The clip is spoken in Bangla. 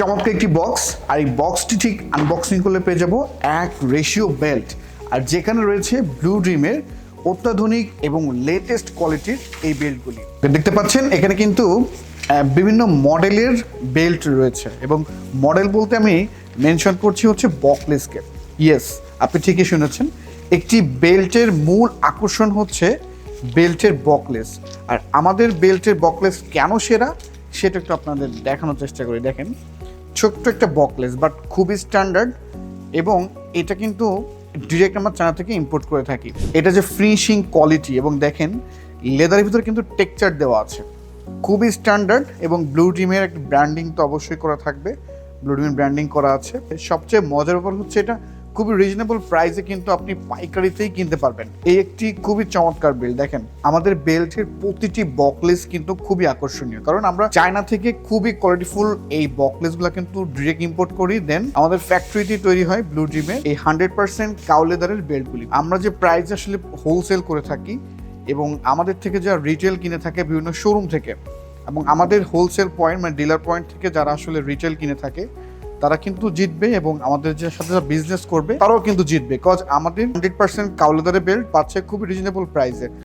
চমৎকার একটি বক্স আর এই বক্সটি ঠিক আনবক্সিং করলে পেয়ে যাব এক রেশিও বেল্ট আর যেখানে রয়েছে ব্লু ড্রিমের অত্যাধুনিক এবং লেটেস্ট কোয়ালিটির এই বেল্টগুলি দেখতে পাচ্ছেন, এখানে কিন্তু বিভিন্ন মডেলের বেল্ট রয়েছে। এবং মডেল বলতে আমি মেনশন করছি হচ্ছে বকলেসকে ইয়েস আপনি ঠিকই শুনেছেন। একটি বেল্টের মূল আকর্ষণ হচ্ছে বেল্টের বকলেস আর আমাদের বেল্টের বকলেস কেন সেরা? সেটা একটু আপনাদের দেখানোর চেষ্টা করি, দেখেন। ছোট্ট একটা বকলেস বাট খুবই স্ট্যান্ডার্ড এবং এটা কিন্তু ডিরেক্ট আমার চায়না থেকে ইম্পোর্ট করে থাকি। এটা যে ফিনিশিং কোয়ালিটি এবং দেখেন লেদারের ভিতরে কিন্তু টেক্সচার দেওয়া আছে। খুবই স্ট্যান্ডার্ড এবং ব্লু ড্রিমের একটা ব্র্যান্ডিং তো অবশ্যই করা থাকবে। ব্লু ড্রিমের ব্র্যান্ডিং করা আছে। সবচেয়ে মজার ব্যাপার হচ্ছে এটা খুবই রিজনেবল প্রাইসে কিন্তু আপনি পাইকারিতেই কিনতে পারবেন। এই একটি খুবই চমৎকার বেল্ট দেখেন, আমাদের বেল্টের প্রতিটি বকলেস কিন্তু খুবই আকর্ষণীয়। কারণ আমরা চায়না থেকে খুবই কোয়ালিটিফুল এই বকলেসগুলো কিন্তু ডিরেক্ট ইম্পোর্ট করি। দেন আমাদের ফ্যাক্টরিতে তৈরি হয় ব্লু ড্রিমে এই হান্ড্রেড পার্সেন্ট কাউলেদারের বেল্টগুলি আমরা যে প্রাইস আসলে হোলসেল করে থাকি এবং আমাদের থেকে যারা রিটেল কিনে থাকে বিভিন্ন শোরুম থেকে এবং আমাদের হোলসেল পয়েন্ট মানে ডিলার পয়েন্ট থেকে যারা আসলে রিটেল কিনে থাকে তারা কিন্তু জিতবে এবং আমাদের যে সাথে বিজনেস করবে, তারাও কিন্তু জিতবে। কজ আমাদের হান্ড্রেড পার্সেন্ট কাউলাদারে বেল্ট পাচ্ছে খুবই রিজনেবল প্রাইসে